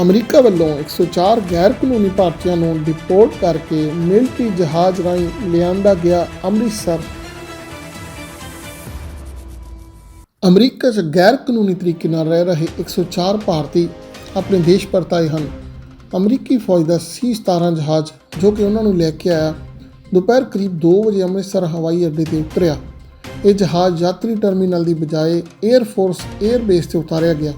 America ਵੱਲੋਂ 104 ਗੈਰ ਕਾਨੂੰਨੀ ਭਾਰਤੀਆਂ ਨੂੰ ਡਿਪੋਰਟ ਕਰਕੇ ਮਿਲਟਰੀ ਜਹਾਜ਼ ਰਾਹੀਂ ਲਿਆਂਦਾ ਗਿਆ ਅੰਮ੍ਰਿਤਸਰ। ਅਮਰੀਕਾ 'ਚ ਗੈਰ ਕਾਨੂੰਨੀ ਤਰੀਕੇ ਨਾਲ ਰਹਿ ਰਹੇ 104 ਭਾਰਤੀ ਆਪਣੇ ਦੇਸ਼ ਪਰਤਾਏ ਹਨ। ਅਮਰੀਕੀ ਫੌਜ ਦਾ ਸੀ-17 ਜਹਾਜ਼ ਜੋ ਕਿ ਉਹਨਾਂ ਨੂੰ ਲੈ ਕੇ ਆਇਆ, ਦੁਪਹਿਰ ਕਰੀਬ 2 ਵਜੇ ਅੰਮ੍ਰਿਤਸਰ ਹਵਾਈ ਅੱਡੇ ਤੇ ਉਤਰਿਆ। ਇਹ ਜਹਾਜ਼ ਯਾਤਰੀ ਟਰਮੀਨਲ ਦੀ ਬਜਾਏ 에ਅਰ ਫੋਰਸ 에ਅਰ ਬੇਸ ਤੇ ਉਤਾਰਿਆ ਗਿਆ।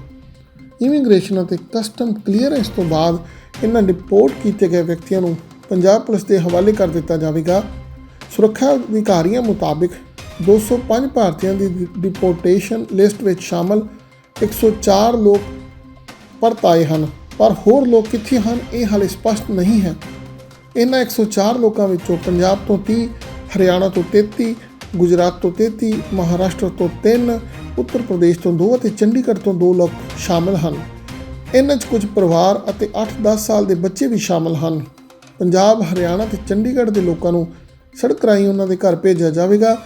ਇਮੀਗ੍ਰੇਸ਼ਨ ਅਤੇ ਕਸਟਮ ਕਲੀਅਰੈਂਸ ਤੋਂ ਬਾਅਦ ਇਹਨਾਂ ਡਿਪੋਰਟ ਕੀਤੇ ਗਏ ਵਿਅਕਤੀਆਂ ਨੂੰ ਪੰਜਾਬ ਪੁਲਿਸ ਦੇ ਹਵਾਲੇ ਕਰ ਦਿੱਤਾ ਜਾਵੇਗਾ। ਸੁਰੱਖਿਆ ਅਧਿਕਾਰੀਆਂ ਮੁਤਾਬਕ 205 ਭਾਰਤੀਆਂ ਦੀ ਡਿਪੋਰਟੇਸ਼ਨ ਲਿਸਟ ਵਿੱਚ ਸ਼ਾਮਲ 104 ਲੋਕ ਪਰਤ ਆਏ ਹਨ, ਪਰ ਹੋਰ ਲੋਕ ਕਿੱਥੇ ਹਨ ਇਹ ਹਾਲੇ ਸਪਸ਼ਟ ਨਹੀਂ ਹੈ। ਇਹਨਾਂ 104 ਲੋਕਾਂ ਵਿੱਚੋਂ ਪੰਜਾਬ ਤੋਂ 30 ਹਰਿਆਣਾ ਤੋਂ 33 ਗੁਜਰਾਤ ਤੋਂ 33 ਮਹਾਰਾਸ਼ਟਰ ਤੋਂ 3 ਉੱਤਰ ਪ੍ਰਦੇਸ਼ ਤੋਂ 2 ਅਤੇ ਚੰਡੀਗੜ੍ਹ ਤੋਂ 2 ਲੋਕ ਸ਼ਾਮਲ ਹਨ। ਇਹਨਾਂ 'ਚ ਕੁਝ ਪਰਿਵਾਰ ਅਤੇ 8-10 ਸਾਲ ਦੇ ਬੱਚੇ ਵੀ ਸ਼ਾਮਲ ਹਨ। ਪੰਜਾਬ, ਹਰਿਆਣਾ ਤੇ ਚੰਡੀਗੜ੍ਹ ਦੇ ਲੋਕਾਂ ਨੂੰ ਸੜਕ ਰਾਹੀਂ ਉਹਨਾਂ ਦੇ ਘਰ ਭੇਜਿਆ ਜਾਵੇਗਾ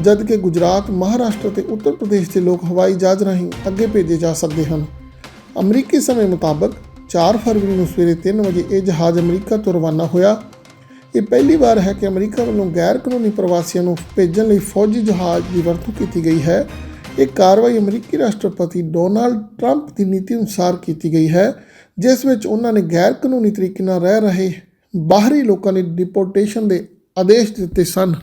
ਜਦ ਕਿ ਗੁਜਰਾਤ, ਮਹਾਰਾਸ਼ਟਰ ਤੇ ਉੱਤਰ ਪ੍ਰਦੇਸ਼ ਦੇ ਲੋਕ ਹਵਾਈ ਜਹਾਜ਼ ਰਾਹੀਂ ਅੱਗੇ ਭੇਜੇ ਜਾ ਸਕਦੇ ਹਨ। ਅਮਰੀਕੀ ਸਮੇਂ ਮੁਤਾਬਕ 4 ਫਰਵਰੀ ਨੂੰ ਸਵੇਰੇ 3 ਵਜੇ ਇਹ ਜਹਾਜ਼ ਅਮਰੀਕਾ ਤੋਂ ਰਵਾਨਾ ਹੋਇਆ। ਇਹ ਪਹਿਲੀ ਵਾਰ ਹੈ ਕਿ ਅਮਰੀਕਾ ਵੱਲੋਂ ਗੈਰ ਕਾਨੂੰਨੀ ਪ੍ਰਵਾਸੀਆਂ ਨੂੰ ਭੇਜਣ ਲਈ ਫੌਜੀ ਜਹਾਜ਼ ਦੀ ਵਰਤੋਂ ਕੀਤੀ ਗਈ ਹੈ। ਇਹ ਕਾਰਵਾਈ ਅਮਰੀਕੀ ਰਾਸ਼ਟਰਪਤੀ ਡੋਨਾਲਡ ਟਰੰਪ ਦੀ ਨੀਤੀ ਅਨੁਸਾਰ ਕੀਤੀ ਗਈ ਹੈ, ਜਿਸ ਵਿੱਚ ਉਹਨਾਂ ਨੇ ਗੈਰ ਕਾਨੂੰਨੀ ਤਰੀਕੇ ਨਾਲ ਰਹਿ ਰਹੇ ਬਾਹਰੀ ਲੋਕਾਂ ਦੀ ਡਿਪੋਰਟੇਸ਼ਨ ਦੇ ਆਦੇਸ਼ ਦਿੱਤੇ ਸਨ।